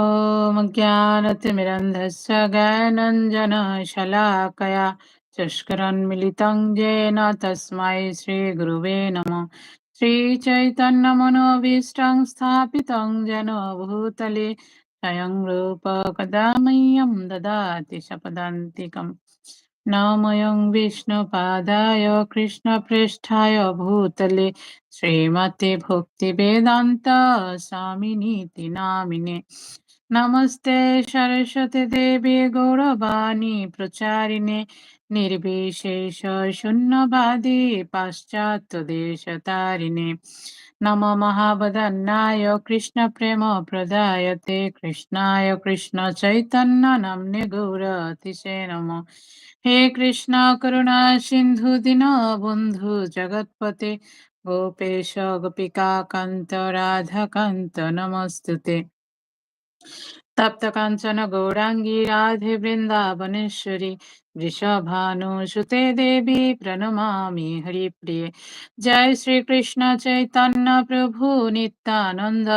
ॐ ज्ञानतिमिरन्धस्य ज्ञानञ्जनशलाकया चष्करन्मिलितं येन तस्मै श्रीगुरुवे नमः श्रीचैतन्यमनोभीष्टं स्थापितं येन भूतले स्वयं रूप कदा मह्यं ददाति शपदान्तिकम् नमयं विष्णुपादाय कृष्णपृष्ठाय भूतले श्रीमते भक्तिवेदान्त स्वामिनीति नामिने नमस्ते सरस्वती देवी गौरवाणी प्रचारिणे निर्विशेष शून्यवादी पाश्चात्य देश तारिणे नमो महावदन्नाय कृष्ण प्रेम प्रदायते कृष्णाय कृष्ण चैतन्य नम्ने गौरतिशे नमो हे कृष्ण करुणा सिन्धु दीन बन्धु जगत्पते गोपेश गोपिका कान्त राधाकान्त नमस्तुते তপ্ত কাঞ্চন গৌরাঙ্গী রাধে বৃন্দাবনেশ্বরী বৃষভানুসুতে দেবী প্রণমামি হরিপ্রিয়ে জয় শ্রীকৃষ্ণ চৈতন্য প্রভু নিত্যানন্দ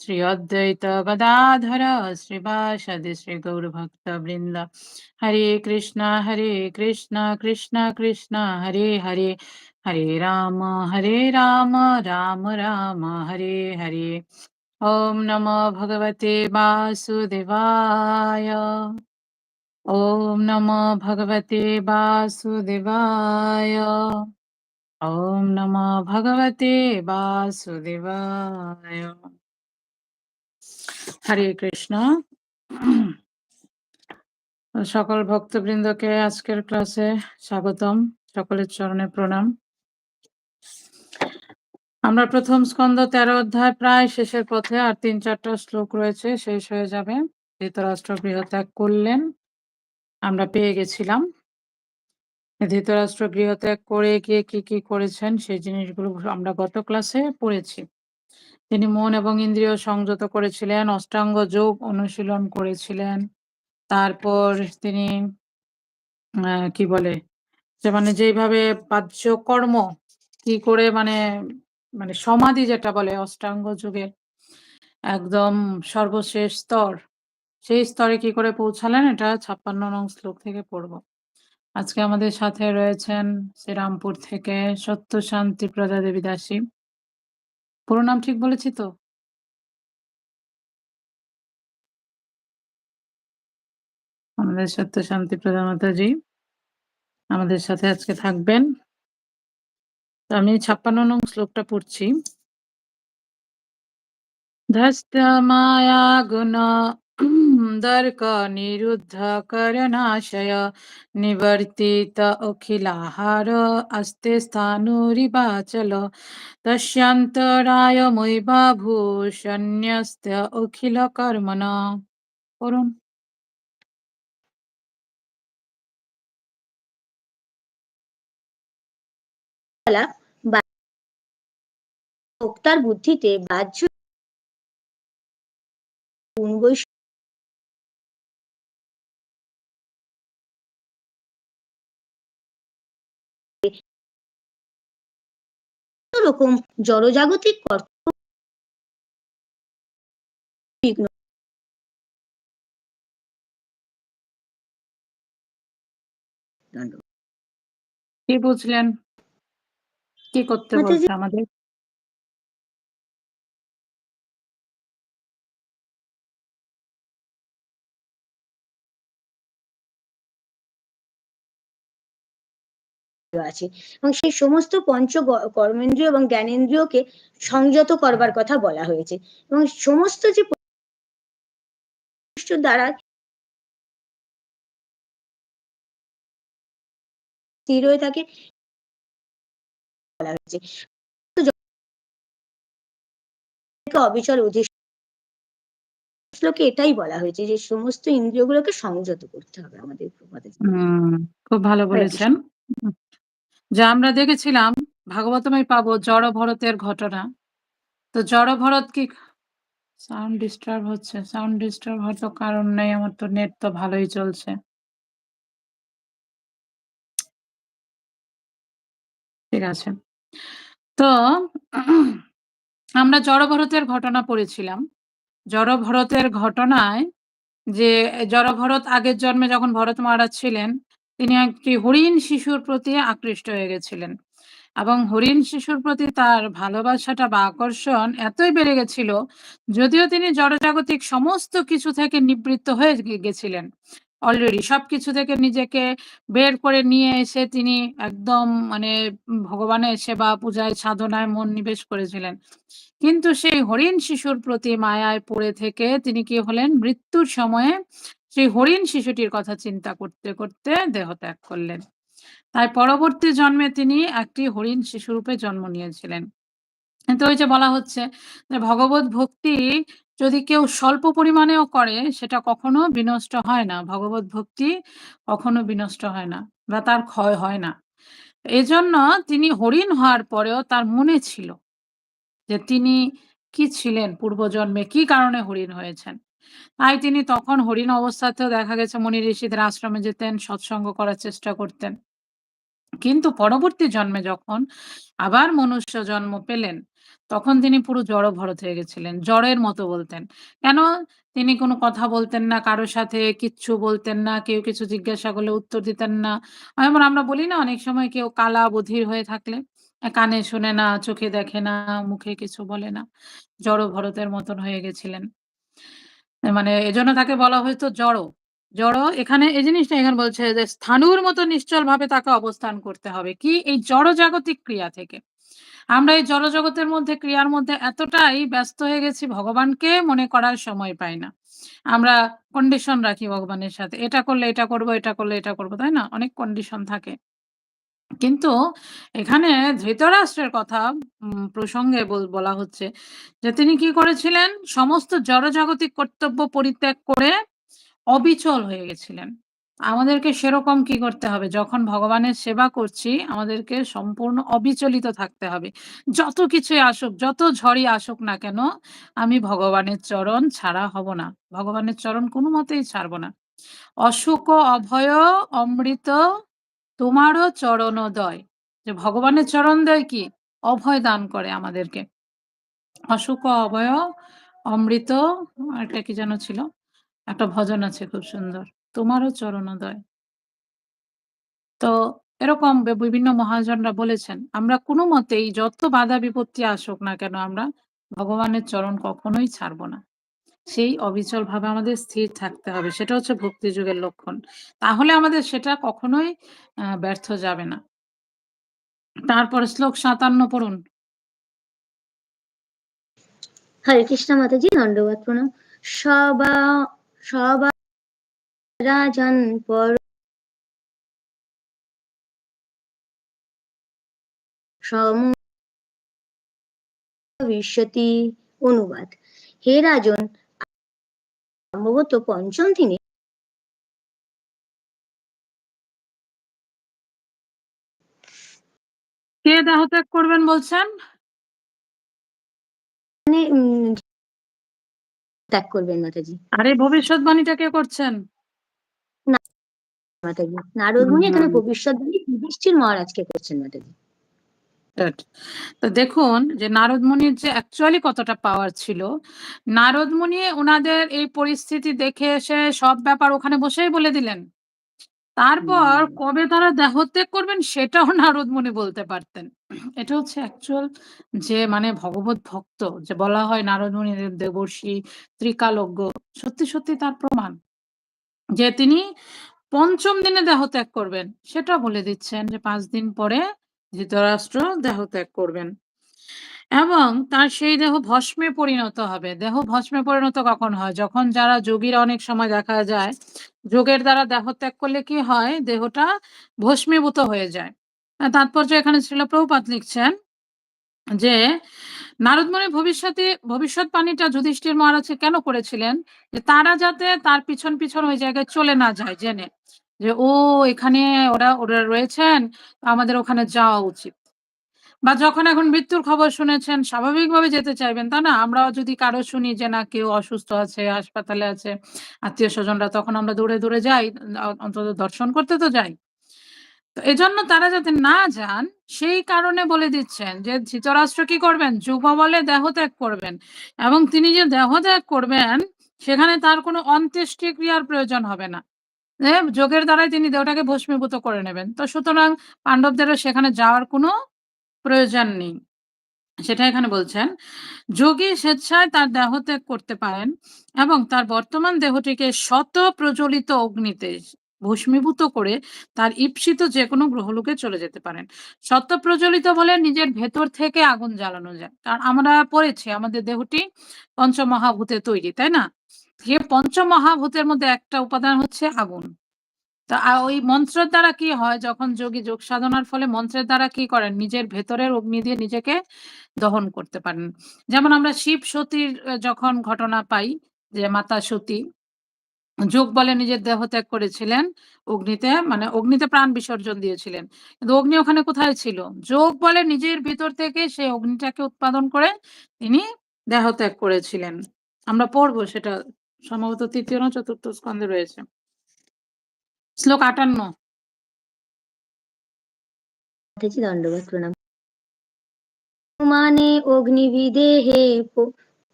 শ্রী অদ্বৈত গদাধর শ্রীবাসদি শ্রী গৌরভক্ত বৃন্দ হরে কৃষ্ণ হরে কৃষ্ণ কৃষ্ণ কৃষ্ণ হরে হরে হরে রাম হরে রাম রাম রাম হরে হরে ॐ नमो भगवते वासुदेवाय ॐ नमो भगवते वासुदेवाय ॐ नमो भगवते वासुदेवाय হরে কৃষ্ণ সকল ভক্তবৃন্দকে আজকের ক্লাসে স্বাগতম সকলের চরণে প্রণাম আমরা প্রথম স্কন্ধ তেরো অধ্যায়, প্রায় শেষের পথে আর তিন চারটা শ্লোক রয়েছে, শেষ হয়ে যাবে। ধৃতরাষ্ট্র গৃহত্যাগ করলেন, আমরা পেয়ে গেছিলাম। ধৃতরাষ্ট্র গৃহত্যাগ করে গিয়ে কি কি করেছেন, সেই জিনিসগুলো আমরা গত ক্লাসে পড়েছি। তিনি মন এবং ইন্দ্রিয় সংযত করেছিলেন, অষ্টাঙ্গ যোগ অনুশীলন করেছিলেন। তারপর তিনি কি বলে? যে মানে যেইভাবে বাহ্য কর্ম কি করে মানে মানে সমাধি যেটা বলে অষ্টাঙ্গ যুগের একদম সর্বশেষ স্তর, সেই স্তরে কি করে পৌঁছালেন? এটা ছাপ্পান্ন নং শ্লোক থেকে পড়ব। আজকে আমাদের সাথে রয়েছেন শ্রীরামপুর থেকে সত্য শান্তি প্রজা দেবী দাসী। পুরো নাম ঠিক বলেছি তো? আমাদের সত্য শান্তি প্রজা মাতাজি আমাদের সাথে আজকে থাকবেন। আমি ছাপ্পান্ন নং শ্লোকটা পড়ছি। ধস্ত মায়া গুণ দর্ক নিরুদ্ধ করনাশয় নিবর্তিত অখিলাহার আস্তে স্থানুরিবাচল। তস্যান্তরায়মৈব ভূষণ্যস্ত অখিল কর্মণ পড়ুন। বলা বা ভোক্তার বুদ্ধিতে বাহ্য রকম জড়জাগতিক কর্তৃক কি বুঝলেন? কি করতে বলছে আমাদের? আছে। এবং সেই সমস্ত পঞ্চ কর্মেন্দ্রিয় এবং জ্ঞানেন্দ্রিয়কে সংযত করবার কথা বলা হয়েছে। এবং সমস্ত যে দ্বারা স্থির হয়ে থাকে বলা হয়েছে। অবিচল শ্লোকে এটাই বলা হয়েছে যে সমস্ত ইন্দ্রিয়গুলোকে সংযত করতে হবে আমাদের খুব ভালো বলেছেন। উম, যা আমরা দেখেছিলাম ভাগবতমে পাবো জড় ভরতের ঘটনা। তো জড় ভরত কি সাউন্ড ডিস্টার্ব হচ্ছে? সাউন্ড ডিস্টার্ব হয়তো কারণ নেই আমার তো নেট তো ভালোই চলছে। ঠিক আছে। তো আমরা জড় ভরতের ঘটনা পড়েছিলাম। জড়ভরতের ঘটনায় যে জড়ভরত আগের জন্মে যখন ভরত মহারাজ ছিলেন, তিনি একটি হরিণ শিশুর প্রতি আকৃষ্ট হয়ে গেছিলেন। এবং হরিণ শিশুর প্রতি তার ভালোবাসাটা বা আকর্ষণ এতই বেড়ে গেছিল, যদিও তিনি জড়জাগতিক সমস্ত কিছু থেকে নিবৃত্ত হয়ে গেছিলেন। অলরেডি সবকিছু থেকে নিজেকে বের করে নিয়ে এসে তিনি একদম মানে ভগবানের সেবা, পূজায়, সাধনায় মন নিবেশ করেছিলেন। কিন্তু সেই হরিণ শিশুর প্রতি মায়ায় পড়ে থেকে তিনি কি হলেন? মৃত্যুর সময়ে সেই হরিণ শিশুটির কথা চিন্তা করতে, করতে দেহ ত্যাগ করলেন। তাই পরবর্তী জন্মে তিনি একটি হরিণ শিশুরূপে জন্ম নিয়েছিলেন। কিন্তু ওই যে বলা হচ্ছে যে ভগবত ভক্তি যদি কেউ স্বল্প পরিমাণেও করে সেটা কখনো বিনষ্ট হয় না। ভগবত ভক্তি কখনো বিনষ্ট হয় না বা তার ক্ষয় হয় না। এজন্য তিনি হরিণ হওয়ার পরেও তার মনে ছিল যে তিনি কি ছিলেন পূর্বজন্মে, কি কারণে হরিণ হয়েছেন। তাই তিনি তখন হরিণ অবস্থাতেও দেখা গেছে মুনি ঋষিদের আশ্রমে যেতেন, সৎসঙ্গ করার চেষ্টা করতেন। কিন্তু পরবর্তী জন্মে যখন আবার মনুষ্য জন্ম পেলেন, তখন তিনি পুরো জড় ভরত হয়ে গেছিলেন। জড়ের মতো বলতেন। কেন? তিনি কোনো কথা বলতেন না, কারও সাথে কিচ্ছু বলতেন না, কেউ কিছু জিজ্ঞাসা করলে উত্তর দিতেন না। যেমন আমরা বলি না অনেক সময় কেউ কালা বধির হয়ে থাকলে, কানে শোনে না, চোখে দেখে না, মুখে কিছু বলে না। জড় ভরতের মতন হয়ে গেছিলেন। মানে এজন্য তাকে বলা হয়তো জড়। জড় এখানে এই জিনিসটা এখানে বলছে যে স্থানুর মতো নিশ্চল ভাবে তাকে অবস্থান করতে হবে। কি? এই জড়জাগতিক ক্রিয়া থেকে। আমরা এই জড়জগতের মধ্যে ক্রিয়ার মধ্যে এতটাই ব্যস্ত হয়ে গেছি ভগবানকে মনে করার সময় পাই না। আমরা কন্ডিশন রাখি ভগবানের সাথে। এটা করলে এটা করব, এটা করলে এটা করব, তাই না? অনেক কন্ডিশন থাকে। কিন্তু এখানে ধৃতরাষ্ট্রের কথা প্রসঙ্গে বলা হচ্ছে যে তিনি কি করেছিলেন? সমস্ত জড়জাগতিক কর্তব্য পরিত্যাগ করে অবিচল হয়ে গেছিলেন। আমাদেরকে সেরকম কি করতে হবে? যখন ভগবানের সেবা করছি আমাদেরকে সম্পূর্ণ অবিচলিত থাকতে হবে। যত কিছুই আসুক, যত ঝড়ই আসুক না কেন আমি ভগবানের চরণ ছাড়া হব না। ভগবানের চরণ কোনমতেই ছাড়ব না। অশুক অভয় অমৃত তোমারও চরণোদয়। যে ভগবানের চরণদ্বয় কি? অভয় দান করে আমাদেরকে। অশুক অভয় অমৃত আরেকটা কি যেন ছিল? একটা ভজন আছে খুব সুন্দর। তোমারও চরণোদয়। তো এরকম বিভিন্ন মহাজনরা বলেছেন, আমরা কোনমতেই যত বাধা বিপত্তি আসুক না কেন আমরা ভগবানের চরণ কখনোই ছাড়ব না। সেই অবিচলভাবে আমাদের স্থির থাকতে হবে। সেটা হচ্ছে ভক্তি যুগের লক্ষণ। তাহলে আমাদের সেটা কখনোই ব্যর্থ যাবে না। তারপরে শ্লোক ৫৭ পড়ুন। হরে কৃষ্ণ মাতাজি দণ্ডবত প্রণাম। সবা সবা রাজন পর সম অনুবাদ হে রাজন সম্ভবত পঞ্চম দিনে কে দেহত্যাগ করবেন বলছেন? মানে ত্যাগ করবেন মাতাজি। আর ভবিষ্যৎবাণীটা কে করছেন? মাতাজি। নারদ মুনি এখানে। ভবিষ্যৎবাণী যুধিষ্ঠির মহারাজকে করছেন মাতাজি। তো দেখুন যে নারদ মুনির যে অ্যাকচুয়ালি কতটা পাওয়ার ছিল। নারদ মুনি উনাদের এই পরিস্থিতি দেখে এসে সব ব্যাপার ওখানে বসেই বলে দিলেন। তারপর কবে তারা দেহত্যাগ করবেন সেটাও নারদ মুনি বলতে পারতেন। এটা হচ্ছে অ্যাকচুয়াল যে মানে ভগবত ভক্ত যে বলা হয় নারদ দেব দেবর্ষি, ত্রিকালজ্ঞ সত্যি, সত্যি তার প্রমাণ। যে তিনি পঞ্চম দিনে দেহত্যাগ করবেন। সেটাও বলে দিচ্ছেন যে পাঁচ দিন পরে ধৃতরাষ্ট্র দেহ ত্যাগ করবেন। এবং তার সেই দেহ ভস্মে পরিণত হবে। দেহ ভস্মে পরিণত কখন হয়? যখন যারা যোগীরা অনেক সময় দেখা যায় যোগের দ্বারা দেহ ত্যাগ করলে কি হয়? দেহটা ভস্মীভূত হয়ে যায়। তাৎপর্য এখানে শ্রীল প্রভুপাদ লিখছেন যে নারদ মুনি ভবিষ্যতে ভবিষ্যৎবাণীটা যুধিষ্ঠির মহারাজকে কেন করেছিলেন? যে তারা যাতে তার পিছন, পিছন ওই জায়গায় চলে না যায় জেনে। যে ও এখানে ওরা ওরা রয়েছেন আমাদের ওখানে যাওয়া উচিত। বা যখন এখন মৃত্যুর খবর শুনেছেন স্বাভাবিকভাবে যেতে চাইবেন, তাই না? আমরাও যদি কারও শুনি যে না কেউ অসুস্থ আছে, হাসপাতালে আছে, আত্মীয় স্বজনরা তখন আমরা দূরে দূরে যাই। অন্তত দর্শন করতে তো যাই। তো এজন্য তারা যাতে না যান সেই কারণে বলে দিচ্ছেন যে ধৃতরাষ্ট্র কি করবেন যুব বলে দেহত্যাগ করবেন এবং তিনি যে দেহত্যাগ করবেন সেখানে তার কোনো অন্ত্যেষ্টিক্রিয়ার প্রয়োজন হবে না যোগের দ্বারাই তিনি দেহটাকে ভস্মীভূত করে নেবেন। তো সুতরাং পাণ্ডবদেরও সেখানে যাওয়ার কোনো প্রয়োজন নেই। সেটা এখানে বলছেন। যোগী স্বেচ্ছায় তার দেহ ত্যাগ করতে পারেন এবং তার বর্তমান দেহটিকে শত প্রজ্বলিত অগ্নিতে ভস্মীভূত করে তার ঈপ্সিত যে কোনো গ্রহলোকে চলে যেতে পারেন। শত প্রজ্বলিত বলে নিজের ভেতর থেকে আগুন জ্বালানো যায়। কারণ আমরা পড়েছি আমাদের দেহটি পঞ্চমহাভূতে তৈরি, তাই না? যে পঞ্চমহাভূতের মধ্যে একটা উপাদান হচ্ছে আগুন। তা ওই মন্ত্রের দ্বারা কি হয়? যখন যোগী যোগ সাধনার ফলে মন্ত্রের দ্বারা কি করেন? নিজের ভেতরের অগ্নি দিয়ে নিজেকে দহন করতে পারেন। যেমন আমরা শিব সতীর যখন ঘটনা পাই যে মাতা সতী যোগ বলে নিজের দেহ ত্যাগ করেছিলেন, অগ্নিতে মানে অগ্নিতে প্রাণ বিসর্জন দিয়েছিলেন। কিন্তু অগ্নি ওখানে কোথায় ছিল? যোগ বলে নিজের ভিতর থেকে সেই অগ্নিটাকে উৎপাদন করে তিনি দেহ ত্যাগ করেছিলেন। আমরা পড়ব সেটা সম্ভবত তৃতীয় না চতুর্থ স্কন্ধে রয়েছে শ্লোক আটান্ন মানে অগ্নিবিদেহে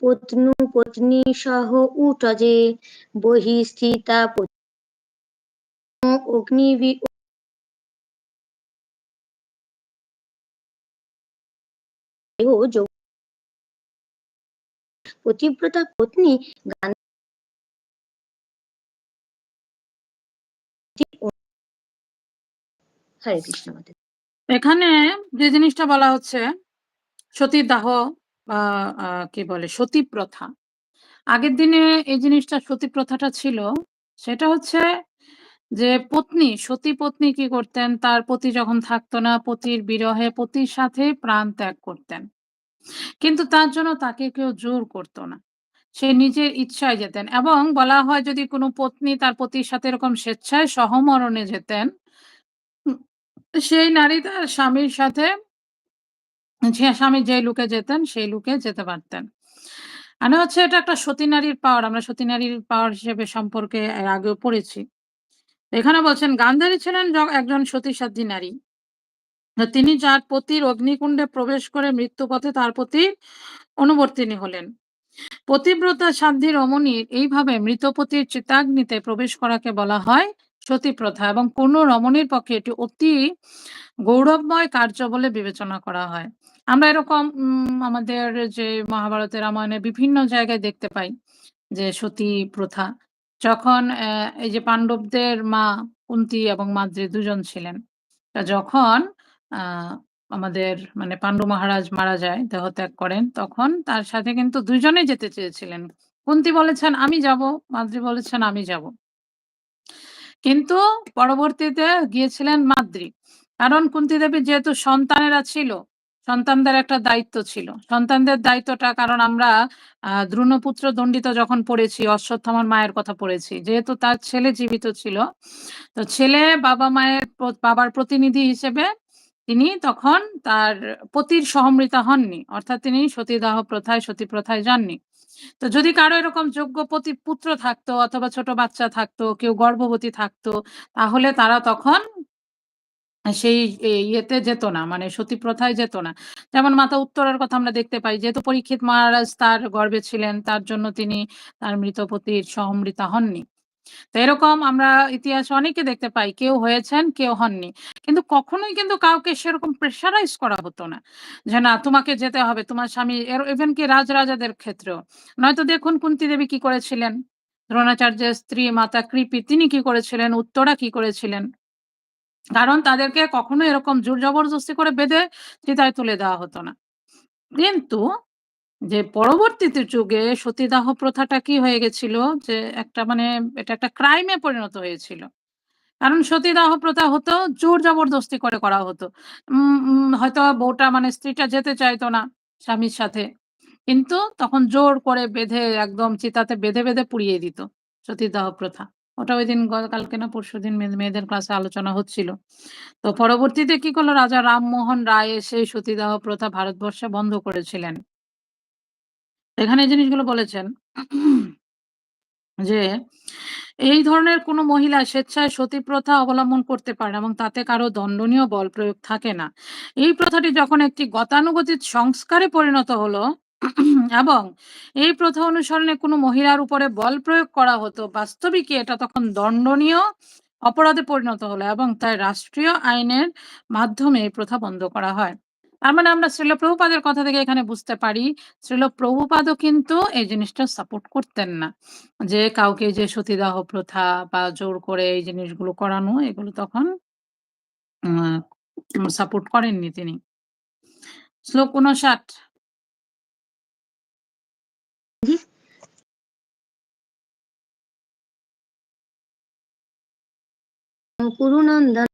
পত্নু পত্নী সহ উটজে বহিস্থিতা অগ্নিবি পতিব্রতা পত্নী গান্ধী হরে কৃষ্ণ এখানে যে জিনিসটা বলা হচ্ছে সতীর দাহ বা কি বলে সতী প্রথা আগের দিনে এই জিনিসটা সতী প্রথাটা ছিল, সেটা হচ্ছে যে পত্নী সতী পত্নী কি করতেন? তার পতি যখন থাকতো না, পতির বিরহে পতির সাথে প্রাণ ত্যাগ করতেন। কিন্তু তার জন্য তাকে কেউ জোর করতো না। সে নিজের ইচ্ছায় যেতেন এবং বলা হয় যদি কোনো পত্নী তার পতির সাথে এরকম স্বেচ্ছায় সহমরণে যেতেন সেই নারী তার স্বামীর সাথে স্বামী যে লুকে যেতেন, সেই লুকে যেতে পারতেন। মানে হচ্ছে এটা একটা সতী নারীর পাওয়ার আমরা সতী নারীর পাওয়ার হিসেবে সম্পর্কে আগেও পড়েছি। এখানে বলছেন, গান্ধারী ছিলেন একজন সতী সাধ্যী নারী তিনি যার পতির অগ্নিকুণ্ডে প্রবেশ করে মৃত্যুপথে তার প্রতি অনুবর্তিনী হলেন। পতিব্রতা সাধ্যী রমণীর এইভাবে মৃতপতির চিতাগ্নিতে প্রবেশ করাকে বলা হয় সতী প্রথা এবং কোন রমণীর পক্ষে এটি অতি গৌরবময় কার্য বলে বিবেচনা করা হয়। আমরা এরকম আমাদের যে মহাভারতের রামায়ণে বিভিন্ন জায়গায় দেখতে পাই যে সতী প্রথা যখন এই যে পাণ্ডবদের মা কুন্তি এবং মাদ্রি দুজন ছিলেন যখন আমাদের মানে পাণ্ডু মহারাজ মারা যায় দেহত্যাগ করেন, তখন তার সাথে কিন্তু দুইজনেই যেতে চেয়েছিলেন। কুন্তি বলেছেন, আমি যাব। মাদ্রি বলেছেন, আমি যাব। কিন্তু পরবর্তীতে গিয়েছিলেন মাদ্রি। কারণ কুন্তী দেবীর যেহেতু সন্তানেরা ছিল, সন্তানদের একটা দায়িত্ব ছিল। সন্তানদের দায়িত্বটা, কারণ আমরা আহ দ্রুণপুত্র দণ্ডিত যখন পড়েছি, অশ্বত্থামার মায়ের কথা পড়েছি, যেহেতু তার ছেলে জীবিত ছিল, তো ছেলে বাবা মায়ের বাবার প্রতিনিধি হিসেবে তিনি তখন তার পতির সহমৃতা হননি। অর্থাৎ তিনি সতীদাহ প্রথায় সতী প্রথায় যাননি। তো যদি কারও এরকম যোগ্য প্রতি পুত্র থাকতো অথবা ছোট বাচ্চা থাকতো, কেউ গর্ভবতী থাকতো, তাহলে তারা তখন সেই ইয়েতে যেত না মানে সতী প্রথায় যেত না। যেমন মাতা উত্তরার কথা আমরা দেখতে পাই, যেহেতু পরীক্ষিত মহারাজ তার গর্বে ছিলেন, তার জন্য তিনি তার মৃত পতির সহমৃতা হননি। তো এরকম আমরা ইতিহাসে অনেকে দেখতে পাই, কেউ হয়েছেন, কেউ হননি। কিন্তু কখনোই কিন্তু কাউকে সেরকম প্রেশারাইজ করা হতো না যে না, তোমাকে যেতে হবে, তোমার স্বামী ইভেন কি রাজরাজাদের ক্ষেত্রেও। নয়তো দেখুন কুন্তী দেবী কি করেছিলেন? দ্রোণাচার্যের স্ত্রী মাতা কৃপি তিনি কি করেছিলেন? উত্তরা কি করেছিলেন? কারণ তাদেরকে কখনো এরকম জোর জবরদস্তি করে বেঁধে চিতায় তুলে দেওয়া হতো না। কিন্তু যে পরবর্তীতে যুগে সতীদাহ প্রথাটা কি হয়ে গেছিল? যে একটা মানে এটা একটা ক্রাইমে পরিণত হয়েছিল। কারণ সতীদাহ প্রথা হতো, জোর জবরদস্তি করে করা হতো। হয়তো বউটা মানে স্ত্রীটা যেতে চাইতো না স্বামীর সাথে। কিন্তু তখন জোর করে বেঁধে, একদম চিতাতে বেঁধে বেঁধে পুড়িয়ে দিত সতীদাহ প্রথা। ওটা ওই দিন কালকে না পরশু দিন মেয়েদের ক্লাসে আলোচনা হচ্ছিল। তো পরবর্তীতে কি করল? রাজা রামমোহন রায় এসে সতীদাহ প্রথা ভারতবর্ষে বন্ধ করেছিলেন। এখানে এই জিনিসগুলো বলেছেন যে এই ধরনের কোনো মহিলা স্বেচ্ছায় সতী প্রথা অবলম্বন করতে পারে এবং তাতে কারও দণ্ডনীয় বল প্রয়োগ থাকে না। এই প্রথাটি যখন একটি গতানুগতিক সংস্কারে পরিণত হলো এবং এই প্রথা অনুসরণে কোনো মহিলার উপরে বল প্রয়োগ করা হতো, বাস্তবিকই এটা তখন দণ্ডনীয় অপরাধে পরিণত হলো এবং তাই রাষ্ট্রীয় আইনের মাধ্যমে এই প্রথা বন্ধ করা হয়। তার মানে আমরা শ্রীল প্রভুপাদের কথা থেকে এখানে বুঝতে পারি, শ্রীল প্রভুপাদও কিন্তু এই জিনিসটা সাপোর্ট করতেন না। যে কাউকে যে সতীদাহ প্রথা বা জোর করে এই জিনিসগুলো করানো এগুলো তখন সাপোর্ট করেননি তিনি। শ্লোক ৫৯ জি। কুরুনন্দন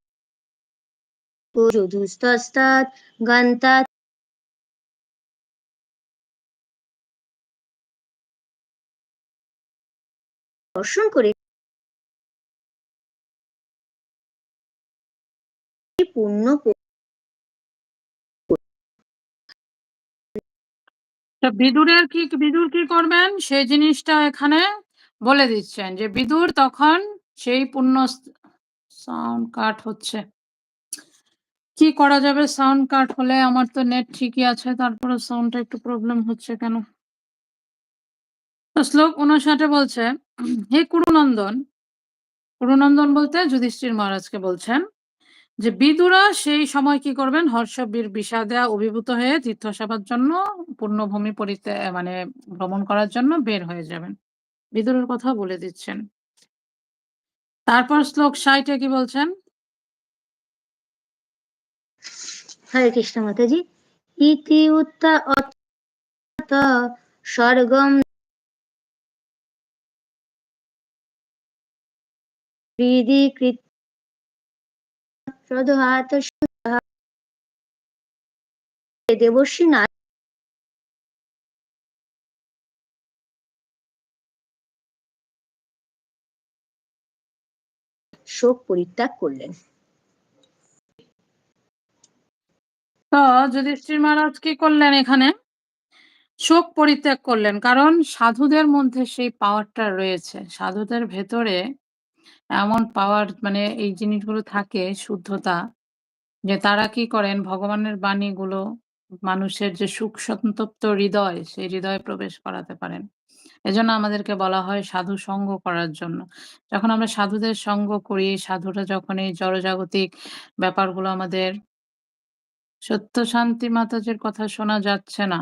দর্শন করে পূর্ণ বিদুরের কি, বিদুর কি করবেন? সেই জিনিসটা এখানে বলে দিচ্ছেন যে বিদুর তখন সেই পূর্ণ সাউন্ড কাট হচ্ছে। কি করা যাবে সাউন্ড কাট হলে? আমার তো নেট ঠিকই আছে তারপরেও সাউন্ডটা একটু প্রবলেম হচ্ছে কেন? শ্লোক ৫৯ এ বলছে, হে কুরুনন্দন, কুরুনন্দন বলতে যুধিষ্ঠির মহারাজকে বলছেন যে বিদুরা সেই সময় কি করবেন? হর্ষ বীর বিষাদে অভিভূত হয়ে তীর্থ সেবার জন্য পূর্ণভূমি পরিতে মানে ভ্রমণ করার জন্য বের হয়ে যাবেন। বিদুরের কথা বলে দিচ্ছেন। তারপর শ্লোক ৬০ এ কি বলছেন? হরে কৃষ্ণ মাতাজি। ইতি উত্তা স্বর্গম হৃদি কৃত দেবর্ষী না শোক পরিত্যাগ করলেন। তো যুধিষ্ঠির মহারাজ কি করলেন এখানে? শোক পরিত্যাগ করলেন। কারণ সাধুদের মধ্যে সেই পাওয়ারটা রয়েছে। সাধুদের ভেতরে এমন পাওয়ার মানে এই জিনিসগুলো থাকে শুদ্ধতা যে তারা কি করেন ভগবানের বাণীগুলো মানুষের যে সুখ সন্তপ্ত হৃদয় সেই হৃদয়ে প্রবেশ করাতে পারেন। এজন্য আমাদেরকে বলা হয় সাধু সঙ্গ করার জন্য। যখন আমরা সাধুদের সঙ্গ করি, সাধুরা যখন এই জড়জাগতিক ব্যাপারগুলো আমাদের সত্য শান্তি মাতাজির কথা শোনা যাচ্ছে না।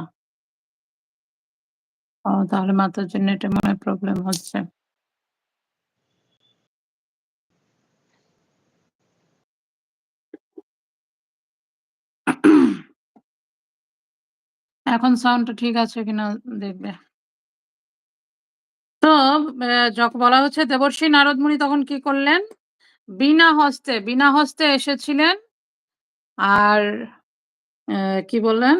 ও তাহলে মাতাজির নেটে মনে প্রবলেম হচ্ছে। এখন সাউন্ডটা ঠিক আছে কিনা দেখবে। তো যখন বলা হচ্ছে দেবর্ষি নারদমুনি তখন কি করলেন? বিনা হস্তে, বিনা হস্তে এসেছিলেন। আর কি বললেন?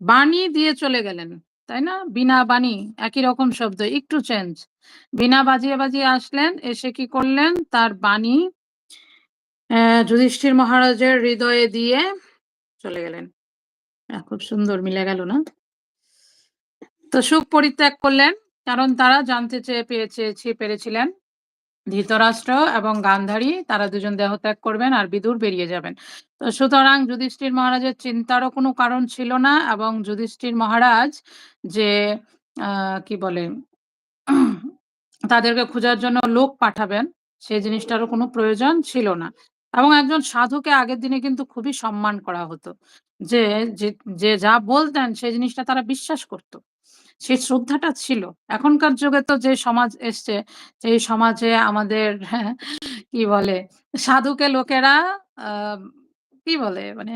বাণী দিয়ে চলে গেলেন। তাই না? বিনা বাণী একই রকম শব্দ একটু চেঞ্জ। বিনা বাজিয়ে, বাজিয়ে আসলেন। এসে কি করলেন? তার বাণী যুধিষ্ঠির মহারাজের হৃদয়ে দিয়ে চলে গেলেন। খুব সুন্দর মিলে গেল না? তো সুখ পরিত্যাগ করলেন। কারণ তারা জানতে চেয়ে পেয়ে চেয়েছি পেরেছিলেন ধৃতরাষ্ট্র এবং গান্ধারী তারা দুজন দেহত্যাগ করবেন আর বিদুর বেরিয়ে যাবেন। তো সুতরাং যুধিষ্ঠির মহারাজের চিন্তারও কোনো কারণ ছিল না এবং যুধিষ্ঠির মহারাজ যে কি বলে তাদেরকে খোঁজার জন্য লোক পাঠাবেন সেই জিনিসটারও কোনো প্রয়োজন ছিল না। এবং একজন সাধুকে আগের দিনে কিন্তু খুবই সম্মান করা হতো। যে, যে যা বলতেন সেই জিনিসটা তারা বিশ্বাস করত। সেই শ্রদ্ধাটা ছিল। এখনকার যুগে তো যে সমাজ এসছে সেই সমাজে আমাদের কি বলে সাধুকে লোকেরা কি বলে মানে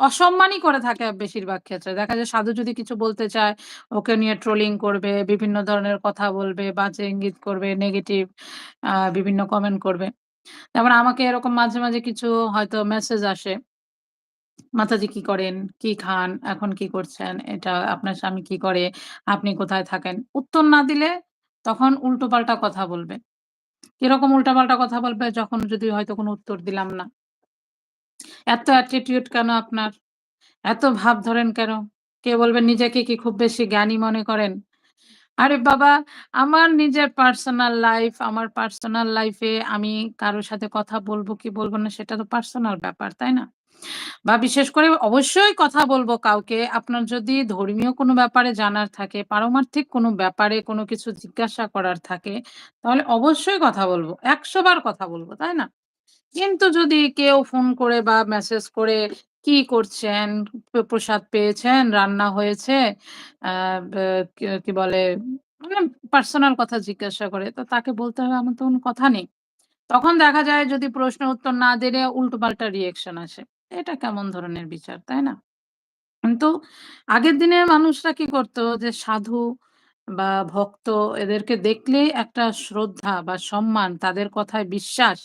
অসম্মানই করে থাকে বেশিরভাগ ক্ষেত্রে। দেখা যায় সাধু যদি কিছু বলতে চায় ওকে নিয়ে ট্রোলিং করবে, বিভিন্ন ধরনের কথা বলবে, বাজে ইঙ্গিত করবে, নেগেটিভ বিভিন্ন কমেন্ট করবে। তারপর আমাকে এরকম মাঝে, মাঝে কিছু হয়তো মেসেজ আসে। মাতাজি কি করেন? কি খান? এখন কি করছেন? এটা আপনার স্বামী কি করে? আপনি কোথায় থাকেন? উত্তর না দিলে তখন উল্টোপাল্টা কথা বলবে। কীরকম উল্টাপাল্টা কথা বলবে? যখন যদি হয়তো কোনো উত্তর দিলাম না। এত অ্যাটিটিউড কেন আপনার? এত ভাব ধরেন কেন? কে বলবেন নিজেকে কি খুব বেশি জ্ঞানী মনে করেন? আরে বাবা! আমার নিজের পার্সোনাল লাইফ, আমার পার্সোনাল লাইফে আমি কারোর সাথে কথা বলব কি বলব না সেটা তো পার্সোনাল ব্যাপার, তাই না? বা বিশেষ করে অবশ্যই কথা বলব কাউকে আপনার যদি ধর্মীয় কোনো ব্যাপারে জানার থাকে, পারমার্থিক কোনো ব্যাপারে কোনো কিছু জিজ্ঞাসা করার থাকে, তাহলে অবশ্যই কথা বলব ১০০ বার কথা বলব তাই না? কিন্তু যদি কেউ ফোন করে বা মেসেজ করে কি করছেন? প্রসাদ পেয়েছেন? রান্না হয়েছে? আ বে কি কি বলে? মানে পার্সোনাল কথা জিজ্ঞাসা করে তো তাকে বলতে হবে আমার তো কোনো কথা নেই। তখন দেখা যায় যদি প্রশ্ন উত্তর না দিলে উল্টোপাল্টা রিয়েকশন আসে। এটা কেমন ধরনের বিচার, তাই না? কিন্তু আগের দিনে মানুষরা কি করত যে সাধু বা ভক্ত এদেরকে দেখলেই একটা শ্রদ্ধা বা সম্মান তাদের কথায় বিশ্বাস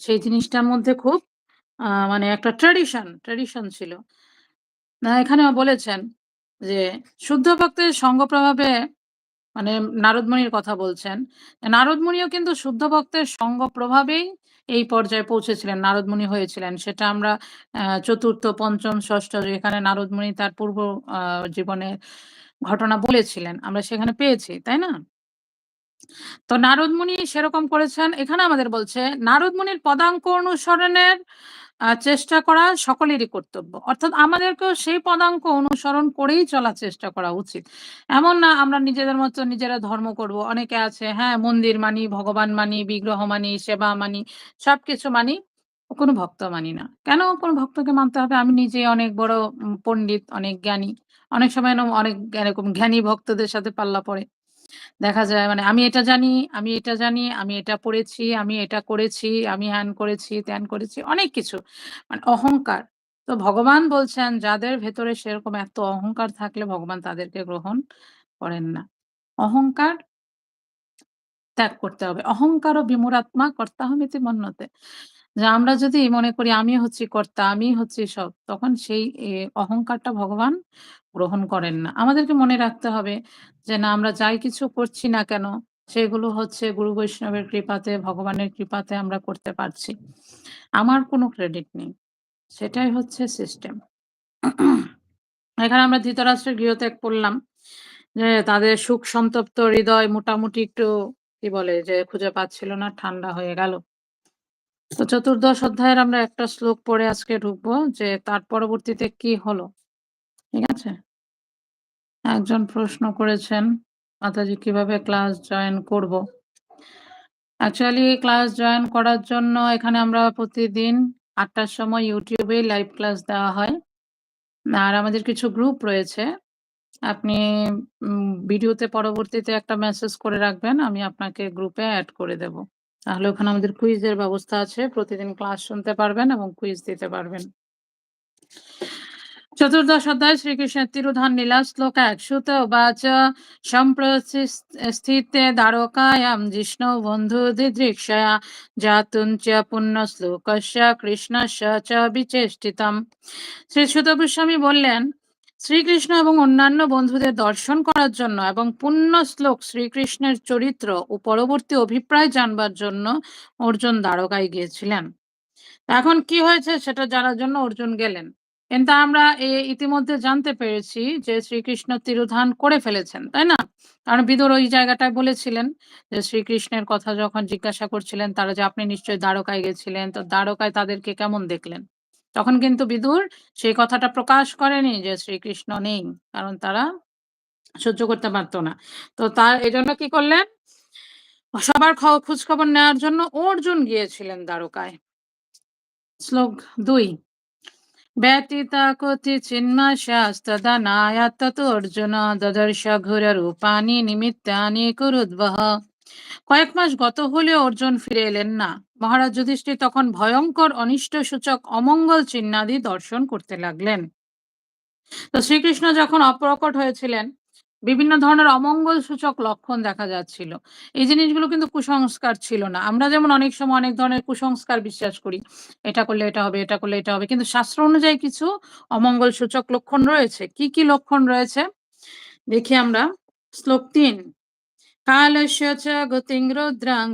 সেই জিনিসটার মধ্যে খুব মানে একটা ট্র্যাডিশন, ট্র্যাডিশন ছিল। না এখানেও বলেছেন যে শুদ্ধ ভক্তের সঙ্গ প্রভাবে মানে নারদমুনির কথা বলছেন। নারদমুনিও কিন্তু শুদ্ধ ভক্তের সঙ্গ প্রভাবেই এই পর্যায়ে পৌঁছেছিলেন, নারদমুনি হয়েছিলেন। সেটা আমরা ৪র্থ, ৫ম, ৬ষ্ঠ যেখানে নারদমুনি তার পূর্ব জীবনের ঘটনা বলেছিলেন। আমরা সেখানে পেয়েছি, তাই না? তো নারদমুনি সেরকম করেছেন। এখানে আমাদের বলছে নারদমুনির পদাঙ্ক অনুসরণের চেষ্টা করা সকলেরই কর্তব্য। অর্থাৎ আমাদেরকেও সেই পদাঙ্ক অনুসরণ করেই চলার চেষ্টা করা উচিত। এমন না আমরা নিজেদের মতো নিজেরা ধর্ম করব। অনেকে আছে হ্যাঁ, মন্দির মানি, ভগবান মানি, বিগ্রহ মানি, সেবা মানি, সবকিছু মানি। কোনো ভক্ত মানি না। কেন কোনো ভক্তকে মানতে হবে? আমি নিজেই অনেক বড় পণ্ডিত, অনেক জ্ঞানী। অনেক সময় অনেক এরকম জ্ঞানী ভক্তদের সাথে পাল্লা পড়ে। দেখা যায় মানে আমি এটা জানি, আমি এটা জানি, আমি এটা পড়েছি, আমি এটা করেছি, আমি হ্যান করেছি, ত্যান করেছি, অনেক কিছু। মানে অহংকার। তো ভগবান বলছেন যাদের ভেতরে সেরকম এত অহংকার থাকলে ভগবান তাদেরকে গ্রহণ করেন না। অহংকার ত্যাগ করতে হবে। অহংকারও বিমূঢ়াত্মা কর্তাহমিতি মন্যতে। যে আমরা যদি মনে করি আমি হচ্ছি কর্তা, আমিই হচ্ছি সব, তখন সেই অহংকারটা ভগবান গ্রহণ করেন না। আমাদেরকে মনে রাখতে হবে যে না আমরা যাই কিছু করছি না কেন, সেগুলো হচ্ছে গুরু বৈষ্ণবের কৃপাতে, ভগবানের কৃপাতে আমরা করতে পারছি। আমার কোনো ক্রেডিট নেই। সেটাই হচ্ছে সিস্টেম। এখানে আমরা ধৃতরাষ্ট্রের গৃহত্যাগ পড়লাম যে তাদের সুখ সন্তপ্ত হৃদয় মোটামুটি একটু কি বলে যে খুঁজে পাচ্ছিল না, ঠান্ডা হয়ে গেল। তো চতুর্দশ অধ্যায়ের আমরা একটা শ্লোক পড়ে আজকে ঢুকবো যে তার পরবর্তীতে কি হলো? ঠিক আছে? একজন প্রশ্ন করেছেন, মাতাজি কীভাবে ক্লাস জয়েন করব? অ্যাকচুয়ালি ক্লাস জয়েন করার জন্য এখানে আমরা প্রতিদিন আটটার সময় ইউটিউবে লাইভ ক্লাস দেওয়া হয়। আর আমাদের কিছু গ্রুপ রয়েছে। আপনি ভিডিওতে পরবর্তীতে একটা মেসেজ করে রাখবেন। আমি আপনাকে গ্রুপে অ্যাড করে দেব। তাহলে ওখানে আমাদের কুইজের ব্যবস্থা আছে। প্রতিদিন ক্লাস শুনতে পারবেন এবং কুইজ দিতে পারবেন। চতুর্দশ অধ্যায়, শ্রীকৃষ্ণের তিরুধান লীলা শ্লোক ১ সুত উবাচ সম্প্রতিস্থিতে দ্বারকায়াম জিষ্ণু বন্ধু দিদৃক্ষয়া জাতুং চ পুণ্যশ্লোকস্য কৃষ্ণস্য চ বিচেষ্টিতম শ্রী সুত গোস্বামী বললেন শ্রীকৃষ্ণ এবং অন্যান্য বন্ধুদের দর্শন করার জন্য এবং পুণ্য শ্লোক শ্রীকৃষ্ণের চরিত্র ও পরবর্তী অভিপ্রায় জানবার জন্য অর্জুন দ্বারকায় গিয়েছিলেন। এখন কি হয়েছে সেটা জানার জন্য অর্জুন গেলেন। কিন্তু আমরা ইতিমধ্যে জানতে পেরেছি যে শ্রীকৃষ্ণ তিরোধান করে ফেলেছেন, তাই না? কারণ বিদুর ওই জায়গাটায় বলেছিলেন যে শ্রীকৃষ্ণের কথা যখন জিজ্ঞাসা করছিলেন, তারা যে আপনি নিশ্চয়ই দ্বারকায় গেছিলেন, তো দ্বারকায় তাদেরকে কেমন দেখলেন? তখন কিন্তু বিদুর সেই কথাটা প্রকাশ করেনি যে শ্রীকৃষ্ণ নেই, কারণ তারা সহ্য করতে পারতো না। তো তার এজন্য কি করলেন? সবার খোঁজ খবর নেওয়ার জন্য অর্জুন গিয়েছিলেন দ্বারকায়। শ্লোক দুই ব্যতীতাকতি চিন্মাশাস্তদনায়া তত অর্জুন দদর্শ ঘোর রূপানি নিমিত্তানি কুরুদ্বহ। কয়েক মাস গত হলেও অর্জুন ফিরে এলেন না। মহারাজ যুধিষ্ঠির তখন ভয়ঙ্কর অনিষ্ট সূচক অমঙ্গল চিহ্নাদি দর্শন করতে লাগলেন। তো শ্রীকৃষ্ণ যখন অপ্রকট হয়েছিলেন, বিভিন্ন ধরনের অমঙ্গল সূচক লক্ষণ দেখা যাচ্ছিল। এই জিনিসগুলো কিন্তু কুসংস্কার ছিল না। আমরা যেমন অনেক সময় অনেক ধরনের কুসংস্কার বিশ্বাস করি, এটা করলে এটা হবে, এটা করলে এটা হবে, কিন্তু শাস্ত্র অনুযায়ী কিছু অমঙ্গল সূচক লক্ষণ রয়েছে। কি কি লক্ষণ রয়েছে? দেখি আমরা। শ্লোক তিন। কালস্য চ গতিং রুদ্রাং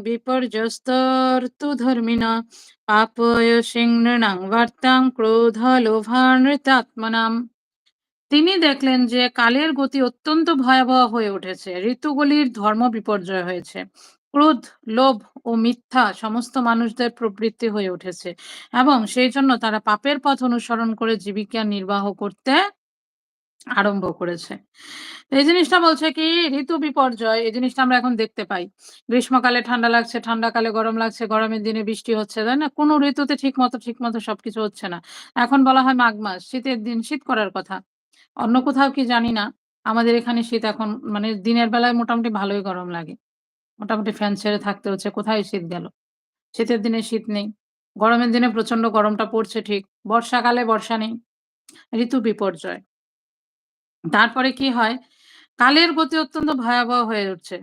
বার্তাং ক্রোধ লোভানৃতাত্মনাম তিনি দেখলেন যে কালের গতি অত্যন্ত ভয়াবহ হয়ে উঠেছে। ঋতুগুলির ধর্ম বিপর্যয় হয়েছে। ক্রোধ, লোভ ও মিথ্যা সমস্ত মানুষদের প্রবৃত্তি হয়ে উঠেছে এবং সেই জন্য তারা পাপের পথ অনুসরণ করে জীবিকা নির্বাহ করতে আরম্ভ করেছে। এই জিনিসটা বলছে কি ঋতু বিপর্যয় এই জিনিসটা আমরা এখন দেখতে পাই। গ্রীষ্মকালে ঠান্ডা লাগছে, ঠান্ডাকালে গরম লাগছে, গরমের দিনে বৃষ্টি হচ্ছে, তাই না? কোনো ঋতুতে ঠিক মতো ঠিক মতো সবকিছু হচ্ছে না। এখন বলা হয় মাঘ মাস, শীতের দিন শীত করার কথা। অন্য কোথাও কি জানি না। আমাদের এখানে শীত এখন মানে দিনের বেলায় মোটামুটি ভালোই গরম লাগে। মোটামুটি ফ্যান ছেড়ে থাকতে হচ্ছে। কোথায় শীত গেল? শীতের দিনে শীত নেই। গরমের দিনে প্রচণ্ড গরমটা পড়ছে ঠিক। বর্ষাকালে বর্ষা নেই। ঋতু বিপর্যয়। তারপরে কি হয়? কালের গতি অত্যন্ত ভয়াবহ হয়ে উঠছে।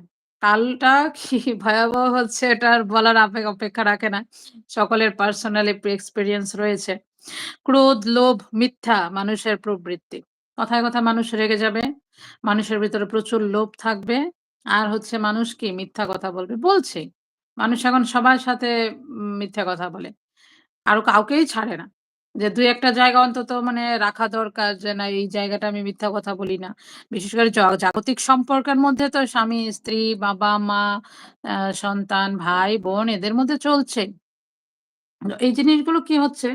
কালটা কি ভয়াবহ হচ্ছে এটা বলার অপেক্ষা রাখে না। সকলের পার্সোনাল এক্সপিরিয়েন্স রয়েছে। ক্রোধ, লোভ, মিথ্যা মানুষের প্রবৃত্তি। কথায়, কথায় মানুষ রেগে যাবে। মানুষের ভিতরে প্রচুর লোভ থাকবে। আর হচ্ছে মানুষ কি মিথ্যা কথা বলবে। বলছেই। মানুষ এখন সবার সাথে মিথ্যা কথা বলে। আর কাউকেই ছাড়ে না। যে ২-১ জায়গা অন্তত মানে রাখা দরকার যে না এই জায়গাটা আমি মিথ্যা কথা বলি না। বিশেষ করে জাগতিক সম্পর্কের মধ্যে তো স্বামী-স্ত্রী, বাবা-মা, আ সন্তান, ভাই-বোন এদের মধ্যে চলছেই। এই জিনিসগুলো কি হচ্ছে?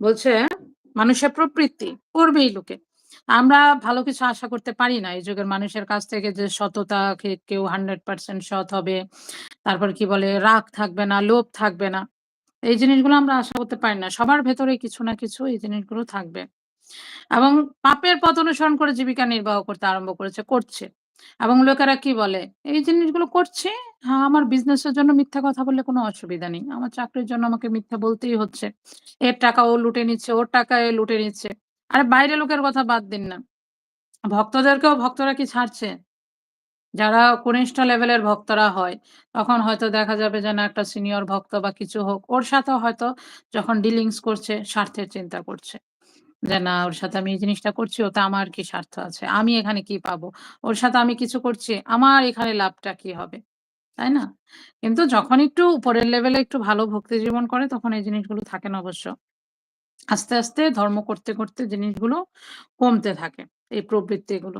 বলছে মানুষের প্রবৃত্তি, করবেই লোকে। আমরা ভালো কিছু আশা করতে পারি না এই যুগের মানুষের কাছ থেকে যে সততা কেউ 100% সৎ হবে। তারপর কি বলে রাগ থাকবে না, লোভ থাকবে না। এই জিনিসগুলো আমরা আশা করতে পারি না। সবার ভেতরে কিছু না কিছু এই জিনিসগুলো থাকবে। এবং পাপের পথ অনুসরণ করে জীবিকা নির্বাহ করতে আরম্ভ করেছে, করছে। এবং লোকেরা কি বলে? এই জিনিসগুলো করছে হ্যাঁ, আমার বিজনেসের জন্য মিথ্যা কথা বললে কোনো অসুবিধা নেই। আমার চাকরির জন্য আমাকে মিথ্যা বলতেই হচ্ছে। এর টাকা ও লুটে নিচ্ছে, ওর টাকা এ লুটে নিচ্ছে। আরে বাইরে লোকের কথা বাদ দিন না। ভক্তদেরকেও ভক্তরা কি ছাড়ছে? যারা কনিষ্ঠ লেভেলের ভক্তরা হয়, তখন হয়তো দেখা যাবে যে না একটা সিনিয়র ভক্ত বা কিছু হোক, ওর সাথেও হয়তো যখন ডিলিংস করছে স্বার্থের চিন্তা করছে। যে না ওর সাথে আমি এই জিনিসটা করছি ওতে আমার কি স্বার্থ আছে? আমি এখানে কি পাবো? ওর সাথে আমি কিছু করছি, আমার এখানে লাভটা কি হবে? তাই না? কিন্তু যখন একটু উপরের লেভেলে একটু ভালো ভক্তি জীবন করে তখন এই জিনিসগুলো থাকে না অবশ্য। আস্তে, আস্তে ধর্ম করতে, করতে জিনিসগুলো কমতে থাকে। এই প্রবৃত্তিগুলো।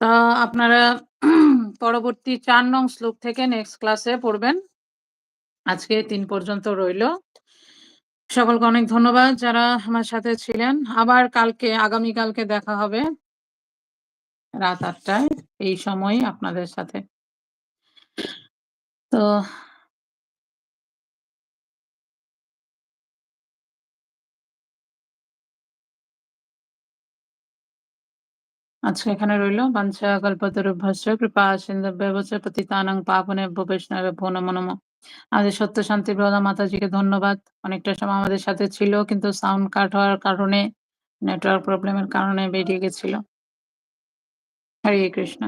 তা আপনারা পরবর্তী চার নং শ্লোক থেকে নেক্সট ক্লাসে পড়বেন। আজকে তিন পর্যন্ত রইল সকলকে অনেক ধন্যবাদ যারা আমার সাথে ছিলেন। আবার কালকে আগামীকালকে দেখা হবে। রাত আটটায় এই সময় আপনাদের সাথে। তো আজকে এখানে রইল বাঞ্ছা কল্পতরুভ্যশ্চ কৃপা সিন্ধুভ্যেব প্রতি পতিতানাং পাবনেভ্যো বৈষ্ণবেভ্যো নমো নমঃ। আমাদের সত্য শান্তি প্রদা মাতাজিকে ধন্যবাদ। অনেকটা সময় আমাদের সাথে ছিল, কিন্তু সাউন্ড কাট হওয়ার কারণে নেটওয়ার্ক প্রবলেমের কারণে বেরিয়ে গেছিল। হরে কৃষ্ণ।